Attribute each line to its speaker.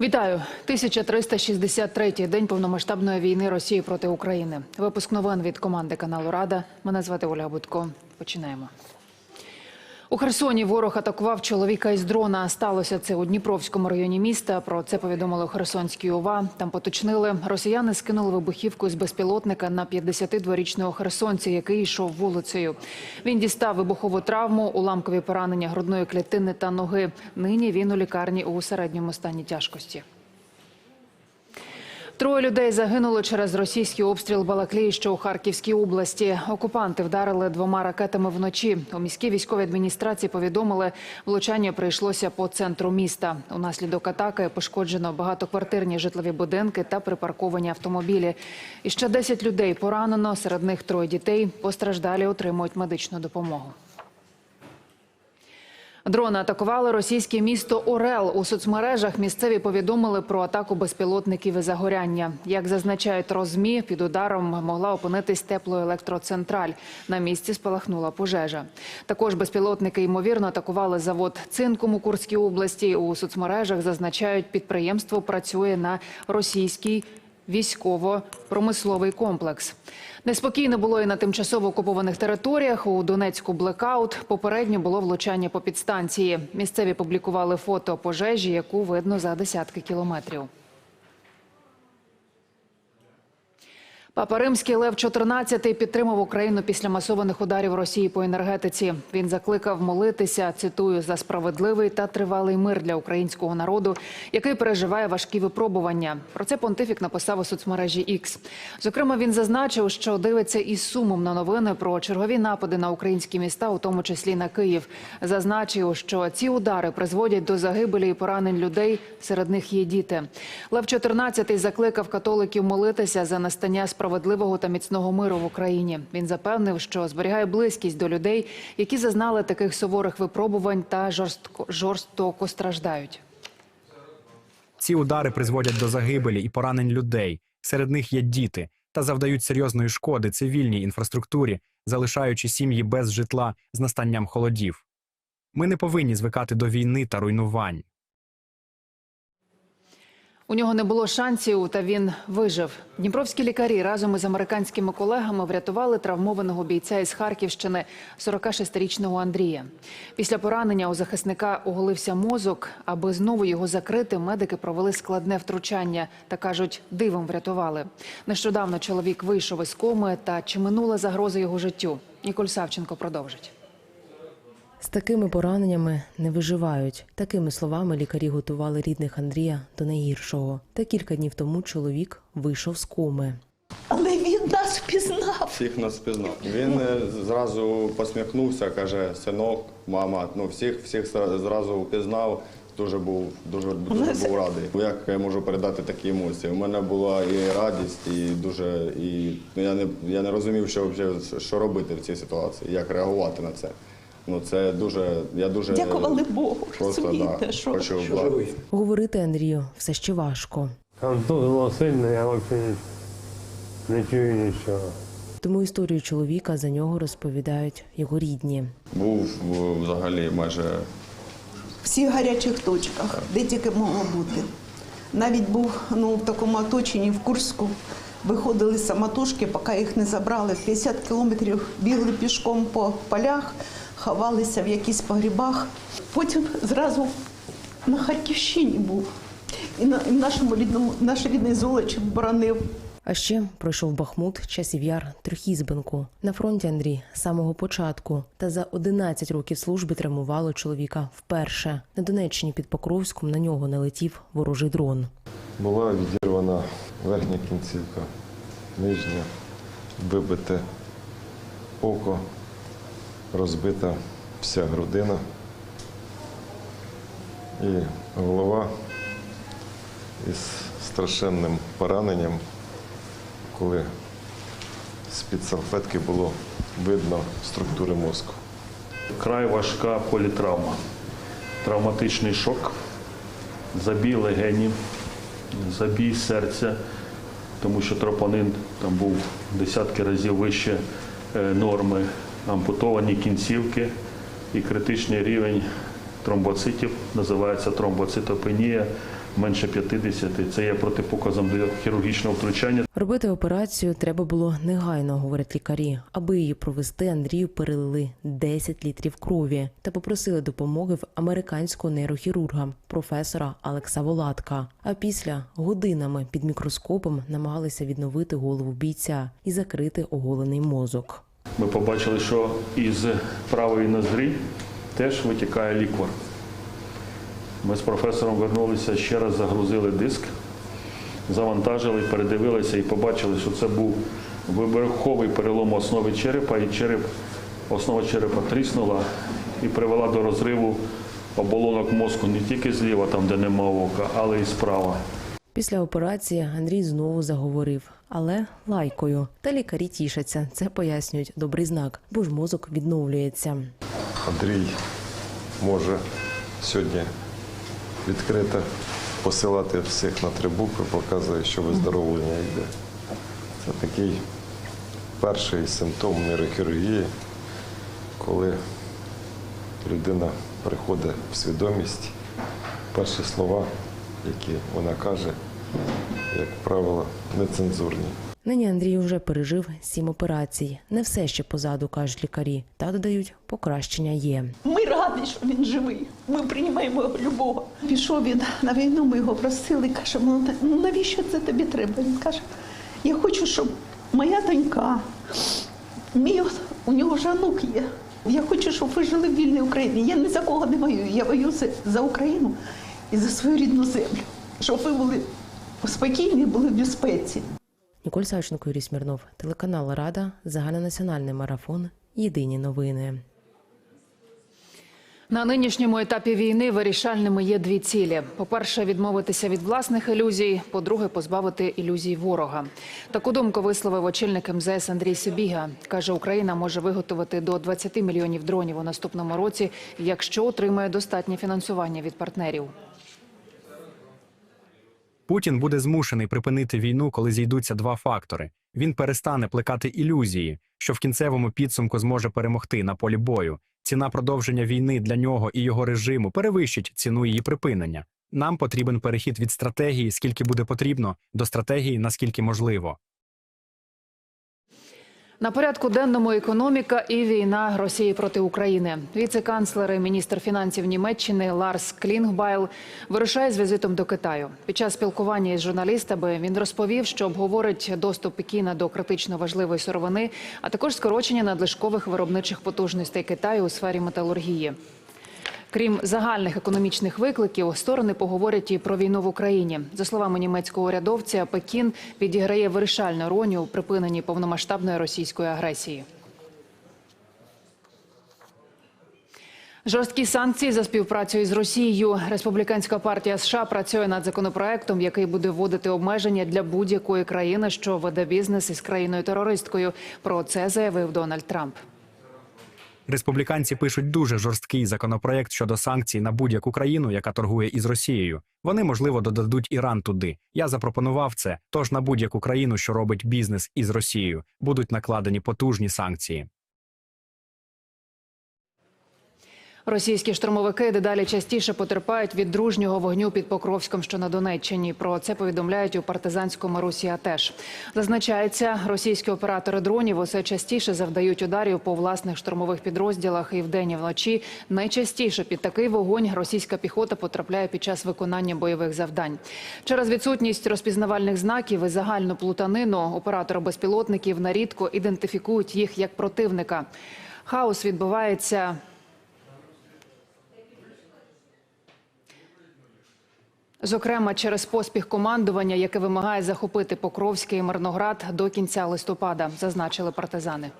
Speaker 1: Вітаю! 1363-й день повномасштабної війни Росії проти України. Випуск новин від команди каналу Рада. Мене звати Оля Будко. Починаємо. У Херсоні ворог атакував чоловіка із дрона. Сталося це у Дніпровському районі міста. Про це повідомили у Херсонській ОВА. Там поточнили. Росіяни скинули вибухівку з безпілотника на 52-річного херсонця, який йшов вулицею. Він дістав вибухову травму, уламкові поранення грудної клітини та ноги. Нині він у лікарні у середньому стані тяжкості. Троє людей загинули через російський обстріл Балаклії, що у Харківській області. Окупанти вдарили двома ракетами вночі. У міській військовій адміністрації повідомили, влучання прийшлося по центру міста. Унаслідок атаки пошкоджено багатоквартирні житлові будинки та припарковані автомобілі. І ще 10 людей поранено. Серед них троє дітей. Постраждалі отримують медичну допомогу. Дрони атакували російське місто Орел. У соцмережах місцеві повідомили про атаку безпілотників і загоряння. Як зазначають розмі, під ударом могла опинитись теплоелектроцентраль. На місці спалахнула пожежа. Також безпілотники ймовірно атакували завод цинком у Курській області. У соцмережах зазначають, підприємство працює на російській військово-промисловий комплекс. Неспокійно було і на тимчасово окупованих територіях. У Донецьку блекаут. Попередньо було влучання по підстанції. Місцеві публікували фото пожежі, яку видно за десятки кілометрів. Папа Римський Лев XIV підтримав Україну після масованих ударів Росії по енергетиці. Він закликав молитися, цитую, за справедливий та тривалий мир для українського народу, який переживає важкі випробування. Про це понтифік написав у соцмережі X. Зокрема, він зазначив, що дивиться із сумом на новини про чергові напади на українські міста, у тому числі на Київ. Зазначив, що ці удари призводять до загибелі і поранень людей. Серед них є діти. Лев XIV закликав католиків молитися за настання справедливого та міцного миру в Україні. Він запевнив, що зберігає близькість до людей, які зазнали таких суворих випробувань та жорстко, жорстоко страждають.
Speaker 2: Ці удари призводять до загибелі і поранень людей. Серед них є діти та завдають серйозної шкоди цивільній інфраструктурі, залишаючи сім'ї без житла з настанням холодів. Ми не повинні звикати до війни та руйнувань.
Speaker 1: У нього не було шансів, та він вижив. Дніпровські лікарі разом із американськими колегами врятували травмованого бійця із Харківщини, 46-річного Андрія. Після поранення у захисника оголився мозок. Аби знову його закрити, медики провели складне втручання та кажуть, дивом врятували. Нещодавно чоловік вийшов із коми. Та чи минула загроза його життю? Ніколь Савченко продовжить.
Speaker 3: Такими пораненнями не виживають. Такими словами лікарі готували рідних Андрія до найгіршого. Та кілька днів тому чоловік вийшов з коми.
Speaker 4: Але він нас впізнав.
Speaker 5: Всіх нас впізнав. Він е, зразу посміхнувся, каже, синок, мама. Ну всіх, всіх зразу впізнав. Дуже був дуже, дуже був радий. Як я можу передати такі емоції? У мене була і радість, і дуже і ну, я не я не розумів, що взагалі, що робити в цій ситуації, як реагувати на це. Ну це дуже. Я дуже
Speaker 4: Дякували Богу,
Speaker 5: просто
Speaker 4: розумієте,
Speaker 5: да,
Speaker 4: що-
Speaker 5: хочу
Speaker 4: що
Speaker 3: Говорити Андрію все ще важко.
Speaker 6: Контузило сильно, я взагалі не чую нічого.
Speaker 3: Тому історію чоловіка за нього розповідають його рідні.
Speaker 5: Був взагалі майже
Speaker 4: В всіх гарячих точках, де тільки могло бути. Навіть був ну, в такому оточенні в Курську. Виходили самотужки, поки їх не забрали. 50 кілометрів бігли пішком по полях, ховалися в якісь погрібах. Потім зразу на Харківщині був. І на і в нашому рідному, наш рідний Золочів боронив.
Speaker 3: А ще пройшов Бахмут, часів яр, Трьохізбинку. На фронті Андрій з самого початку. Та за 11 років служби травмувало чоловіка вперше. На Донеччині під Покровськом на нього налетів ворожий дрон.
Speaker 7: Була відірвана верхня кінцівка, нижня, вибите око, розбита вся грудина. І голова із страшенним пораненням, коли з-під салфетки було видно структури мозку.
Speaker 8: Край важка політравма, травматичний шок, забій легенів, забій серця, тому що тропонин там був десятки разів вище е, норми, ампутовані кінцівки і критичний рівень тромбоцитів, називається тромбоцитопенія. менше 50. Це є протипоказом до хірургічного втручання.
Speaker 3: Робити операцію треба було негайно, говорять лікарі. Аби її провести, Андрію перелили 10 літрів крові та попросили допомоги в американського нейрохірурга, професора Алекса Волатка. А після годинами під мікроскопом намагалися відновити голову бійця і закрити оголений мозок.
Speaker 8: Ми побачили, що із правої ноздрі теж витікає ліквор. Ми з професором вернулися, ще раз загрузили диск, завантажили, передивилися і побачили, що це був вибуховий перелом основи черепа, і череп, основа черепа тріснула і привела до розриву оболонок мозку не тільки зліва, там де нема ока, але й справа.
Speaker 3: Після операції Андрій знову заговорив, але лайкою. Та лікарі тішаться. Це пояснюють добрий знак, бо ж мозок відновлюється.
Speaker 7: Андрій може сьогодні відкрито посилати всіх на три букви, показує, що виздоровлення йде. Це такий перший симптом нейрохірургії, коли людина приходить в свідомість, перші слова, які вона каже, як правило, нецензурні.
Speaker 3: Нині Андрій вже пережив сім операцій. Не все ще позаду, кажуть лікарі. Та додають, покращення є.
Speaker 4: Ми раді, що він живий. Ми приймаємо його любого. Пішов він на війну, ми його просили, кажемо, ну навіщо це тобі треба? Він каже, я хочу, щоб моя донька, мій, у нього ж онук є. Я хочу, щоб ви жили в вільній Україні. Я ні за кого не воюю. Я воюю за- за Україну і за свою рідну землю. Щоб ви були спокійні, були в безпеці.
Speaker 3: Ніколь Савченко, Юрій Смірнов, телеканал Рада, загальнонаціональний марафон. Єдині новини.
Speaker 1: На нинішньому етапі війни вирішальними є дві цілі: по-перше, відмовитися від власних ілюзій. По-друге, позбавити ілюзій ворога. Таку думку висловив очільник МЗС Андрій Сибіга. каже, Україна може виготовити до 20 мільйонів дронів у наступному році, якщо отримає достатнє фінансування від партнерів.
Speaker 2: Путін буде змушений припинити війну, коли зійдуться два фактори. Він перестане плекати ілюзії, що в кінцевому підсумку зможе перемогти на полі бою. Ціна продовження війни для нього і його режиму перевищить ціну її припинення. Нам потрібен перехід від стратегії, скільки буде потрібно, до стратегії, наскільки можливо.
Speaker 1: На порядку денному економіка і війна Росії проти України. Віце-канцлер і міністр фінансів Німеччини Ларс Клінгбайл вирушає з візитом до Китаю. Під час спілкування із журналістами він розповів, що обговорить доступ Пекіна до критично важливої сировини, а також скорочення надлишкових виробничих потужностей Китаю у сфері металургії. Крім загальних економічних викликів, сторони поговорять і про війну в Україні. За словами німецького урядовця, Пекін відіграє вирішальну роль у припиненні повномасштабної російської агресії. Жорсткі санкції за співпрацю із Росією. Республіканська партія США працює над законопроектом, який буде вводити обмеження для будь-якої країни, що веде бізнес із країною терористкою. Про це заявив Дональд Трамп.
Speaker 2: Республіканці пишуть дуже жорсткий законопроект щодо санкцій на будь-яку країну, яка торгує із Росією. Вони можливо додадуть Іран туди. Я запропонував це. Тож на будь-яку країну, що робить бізнес із Росією, будуть накладені потужні санкції.
Speaker 1: Російські штурмовики дедалі частіше потерпають від дружнього вогню під Покровськом, що на Донеччині. Про це повідомляють у партизанському Русі АТЕШ. Зазначається, російські оператори дронів усе частіше завдають ударів по власних штурмових підрозділах і вдень і вночі. Найчастіше під такий вогонь російська піхота потрапляє під час виконання бойових завдань. Через відсутність розпізнавальних знаків і загальну плутанину оператори безпілотників нарідко ідентифікують їх як противника. Хаос відбувається. Зокрема, через поспіх командування, яке вимагає захопити Покровський і Мирноград до кінця листопада, зазначили партизани.